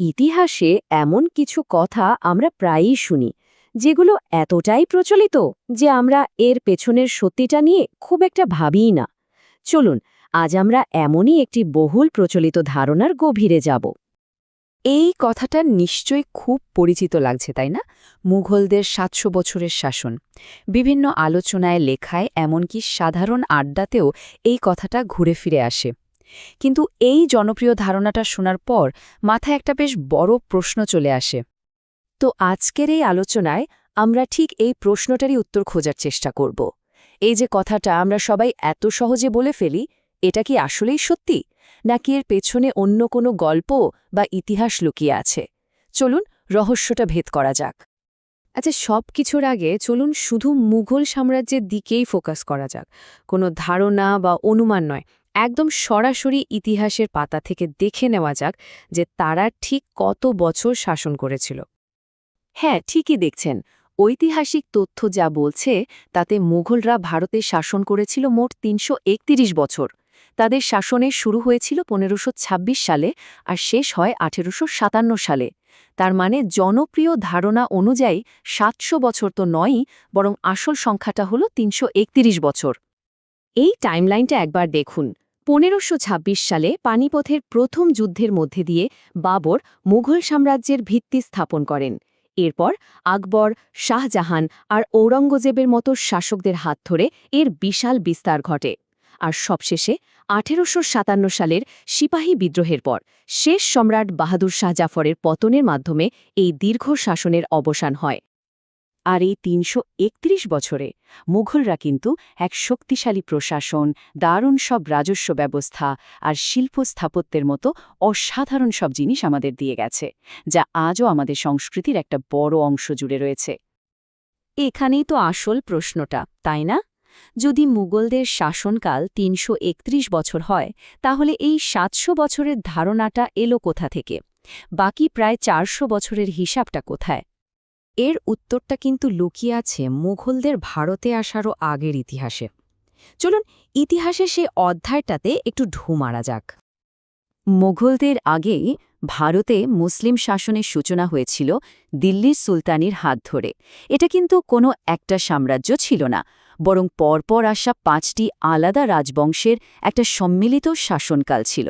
ইতিহাসে এমন কিছু কথা আমরা প্রায়ই শুনি, যেগুলো এতটাই প্রচলিত যে আমরা এর পেছনের সত্যিটা নিয়ে খুব একটা ভাবিই না। চলুন, আজ আমরা এমনই একটি বহুল প্রচলিত ধারণার গভীরে যাব। এই কথাটা নিশ্চয়ই খুব পরিচিত লাগছে, তাই না? মুঘলদের সাতশো বছরের শাসন। বিভিন্ন আলোচনায় লেখায় এমনকি সাধারণ আড্ডাতেও এই কথাটা ঘুরে ফিরে আসে। কিন্তু এই জনপ্রিয় ধারণাটা শোনার পর মাথায় একটা বেশ বড় প্রশ্ন চলে আসে। তো আজকের এই আলোচনায় আমরা ঠিক এই প্রশ্নটারই উত্তর খোঁজার চেষ্টা করব। এই যে কথাটা আমরা সবাই এত সহজে বলে ফেলি, এটা কি আসলেই সত্যি? নাকি এর পেছনে অন্য কোনো গল্প বা ইতিহাস লুকিয়ে আছে? চলুন রহস্যটা ভেদ করা যাক। আচ্ছা সব কিছুর আগে চলুন শুধু মুঘল সাম্রাজ্যের দিকেই ফোকাস করা যাক। কোনো ধারণা বা অনুমান নয় একদম সরাসরি ইতিহাসের পাতা থেকে দেখে নেওয়া যাক যে তারা ঠিক কত বছর শাসন করেছিল। হ্যাঁ ঠিকই দেখছেন। ঐতিহাসিক তথ্য যা বলছে, তাতে মুঘলরা ভারতে শাসন করেছিল মোট তিনশো একত্রিশ বছর। তাদের শাসনের শুরু হয়েছিল পনেরোশো সালে আর শেষ হয় আঠেরোশো সাতান্ন সালে। তার মানে জনপ্রিয় ধারণা অনুযায়ী সাতশো বছর তো নয়ই, বরং আসল সংখ্যাটা হল তিনশো একত্রিশ বছর। এই টাইমলাইনটা একবার দেখুন। পনেরোশো সালে পানিপথের প্রথম যুদ্ধের মধ্যে দিয়ে বাবর মুঘল সাম্রাজ্যের ভিত্তি স্থাপন করেন। এরপর আকবর, শাহজাহান আর ঔরঙ্গজেবের মতো শাসকদের হাত ধরে এর বিশাল বিস্তার ঘটে। আর সবশেষে আঠেরোশো সাতান্ন সালের সিপাহী বিদ্রোহের পর শেষ সম্রাট বাহাদুর শাহ জাফরের পতনের মাধ্যমে এই দীর্ঘ শাসনের অবসান হয়। আর এই তিনশো একত্রিশ বছরে মুঘলরা কিন্তু এক শক্তিশালী প্রশাসন, দারুণ সব রাজস্ব ব্যবস্থা আর শিল্প স্থাপত্যের মতো অসাধারণ সব জিনিস আমাদের দিয়ে গেছে, যা আজও আমাদের সংস্কৃতির একটা বড় অংশ জুড়ে রয়েছে। এখানেই তো আসল প্রশ্নটা, তাই না? যদি মুঘলদের শাসনকাল তিনশো একত্রিশ বছর হয়, তাহলে এই সাতশো বছরের ধারণাটা এলো কোথা থেকে? বাকি প্রায় চারশো বছরের হিসাবটা কোথায়? এর উত্তরটা কিন্তু লুকিয়ে আছে মুঘলদের ভারতে আসারও আগের ইতিহাসে। চলুন ইতিহাসে সে অধ্যায়টাতে একটু ঢু মারা যাক। মুঘলদের আগে ভারতে মুসলিম শাসনের সূচনা হয়েছিল দিল্লির সুলতানির হাত ধরে। এটা কিন্তু কোনো একটা সাম্রাজ্য ছিল না, বরং পরপর আসা পাঁচটি আলাদা রাজবংশের একটা সম্মিলিত শাসনকাল ছিল।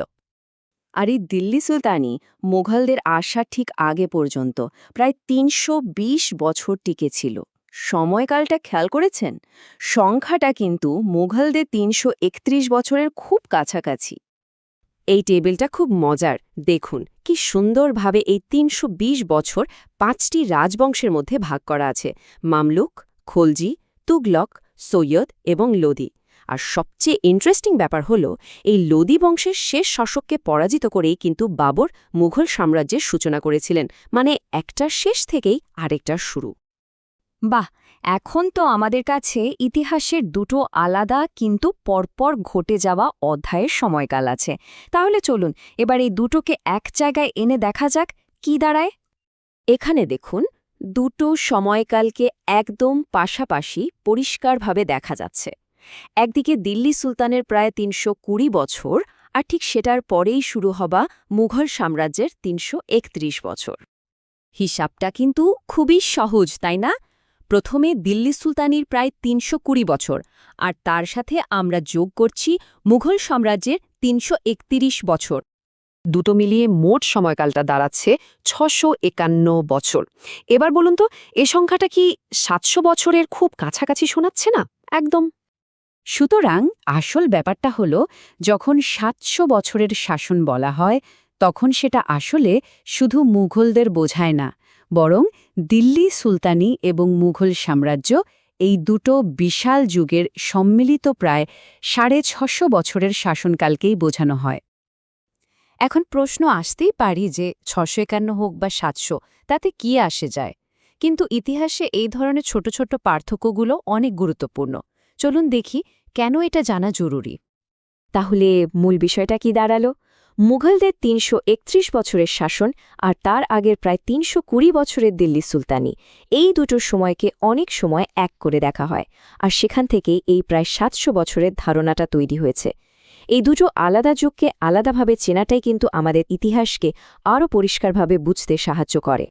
আর এই দিল্লি সুলতানি মুঘলদের আসা ঠিক আগে পর্যন্ত প্রায় তিনশো বিশ বছর টিকেছিল সময়কালটা খেয়াল করেছেন? সংখ্যাটা কিন্তু মুঘলদের তিনশো একত্রিশ বছরের খুব কাছাকাছি। এই টেবিলটা খুব মজার, দেখুন, কি সুন্দরভাবে এই তিনশো বিশ বছর পাঁচটি রাজবংশের মধ্যে ভাগ করা আছে। মামলুক, খলজি, তুগলক, সৈয়দ এবং লোদি। আর সবচেয়ে ইন্টারেস্টিং ব্যাপার হল এই লোদি বংশের শেষ শাসককে পরাজিত করেই কিন্তু বাবর মুঘল সাম্রাজ্যের সূচনা করেছিলেন মানে একটার শেষ থেকেই আরেকটার শুরু। বাহ এখন তো আমাদের কাছে ইতিহাসের দুটো আলাদা কিন্তু পরপর ঘটে যাওয়া অধ্যায়ের সময়কাল আছে। তাহলে চলুন এবার এই দুটোকে এক জায়গায় এনে দেখা যাক কি দাঁড়ায়। এখানে দেখুন দুটো সময়কালকে একদম পাশাপাশি পরিষ্কারভাবে দেখা যাচ্ছে। একদিকে দিল্লি সুলতানের প্রায় তিনশো কুড়ি বছর, আর ঠিক সেটার পরেই শুরু হবা মুঘল সাম্রাজ্যের তিনশো একত্রিশ বছর। হিসাবটা কিন্তু খুবই সহজ, তাই না? প্রথমে দিল্লি সুলতানির প্রায় তিনশো কুড়ি বছর, আর তার সাথে আমরা যোগ করছি মুঘল সাম্রাজ্যের তিনশ একত্রিশ বছর। দুটো মিলিয়ে মোট সময়কালটা দাঁড়াচ্ছে ছশো একান্ন বছর। এবার বলুন তো, এ সংখ্যাটা কি সাতশো বছরের খুব কাছাকাছি শোনাচ্ছে না? একদম। সুতরাং আসল ব্যাপারটা হল, যখন সাতশো বছরের শাসন বলা হয়, তখন সেটা আসলে শুধু মুঘলদের বোঝায় না, বরং দিল্লি সুলতানি এবং মুঘল সাম্রাজ্য এই দুটো বিশাল যুগের সম্মিলিত প্রায় সাড়ে ছশো বছরের শাসনকালকেই বোঝানো হয়। এখন প্রশ্ন আসতেই পারি যে ছশো একান্ন হোক বা সাতশো, তাতে কি আসে যায়? কিন্তু ইতিহাসে এই ধরনের ছোট ছোট পার্থক্যগুলো অনেক গুরুত্বপূর্ণ। চলুন দেখি কেন এটা জানা জরুরি। তাহলে মূল বিষয়টা কি দাঁড়াল? মুঘলদের তিনশো একত্রিশ বছরের শাসন আর তার আগের প্রায় তিনশো কুড়ি বছরের দিল্লি সুলতানি, এই দুটোর সময়কে অনেক সময় এক করে দেখা হয় আর সেখান থেকেই এই প্রায় সাতশো বছরের ধারণাটা তৈরি হয়েছে। এই দুটো আলাদা যুগকে আলাদাভাবে চেনাটাই কিন্তু আমাদের ইতিহাসকে আরও পরিষ্কারভাবে বুঝতে সাহায্য করে।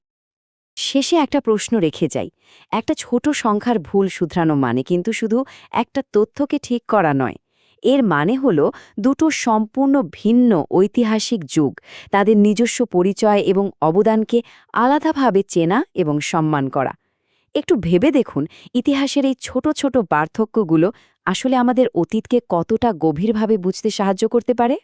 শেষে একটা প্রশ্ন রেখে যাই। একটা ছোট সংখ্যার ভুল শুধরানো মানে কিন্তু শুধু একটা তথ্যকে ঠিক করা নয়। এর মানে হল দুটো সম্পূর্ণ ভিন্ন ঐতিহাসিক যুগ, তাদের নিজস্ব পরিচয় এবং অবদানকে আলাদাভাবে চেনা এবং সম্মান করা। একটু ভেবে দেখুন, ইতিহাসের এই ছোট ছোট পার্থক্যগুলো আসলে আমাদের অতীতকে কতটা গভীরভাবে বুঝতে সাহায্য করতে পারে?